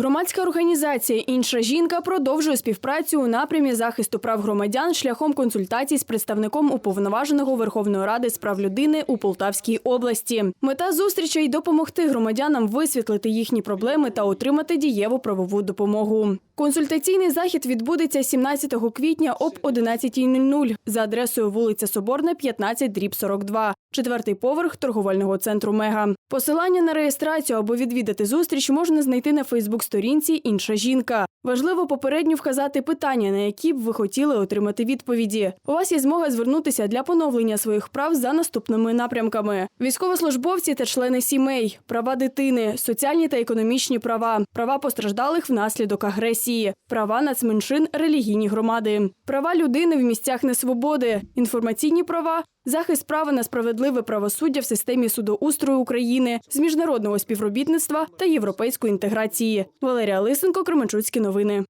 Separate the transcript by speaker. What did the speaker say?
Speaker 1: Громадська організація Інша жінка продовжує співпрацю у напрямі захисту прав громадян шляхом консультацій з представником уповноваженого Верховної Ради з прав людини у Полтавській області. Мета зустрічей допомогти громадянам висвітлити їхні проблеми та отримати дієву правову допомогу. Консультаційний захід відбудеться 17 квітня об 11.00 за адресою вулиця Соборна, 15, дріб 42, четвертий поверх торговельного центру Мега. Посилання на реєстрацію або відвідати зустріч можна знайти на Фейсбук-сторінці Інша жінка. Важливо попередньо вказати питання, на які б ви хотіли отримати відповіді. У вас є змога звернутися для поновлення своїх прав за наступними напрямками: військовослужбовці та члени сімей, права дитини, соціальні та економічні права, права постраждалих внаслідок агресії, права нацменшин, релігійні громади, права людини в місцях несвободи, інформаційні права. Захист права на справедливе правосуддя в системі судоустрою України з міжнародного співробітництва та європейської інтеграції. Валерія Лисенко, Кременчуцькі новини.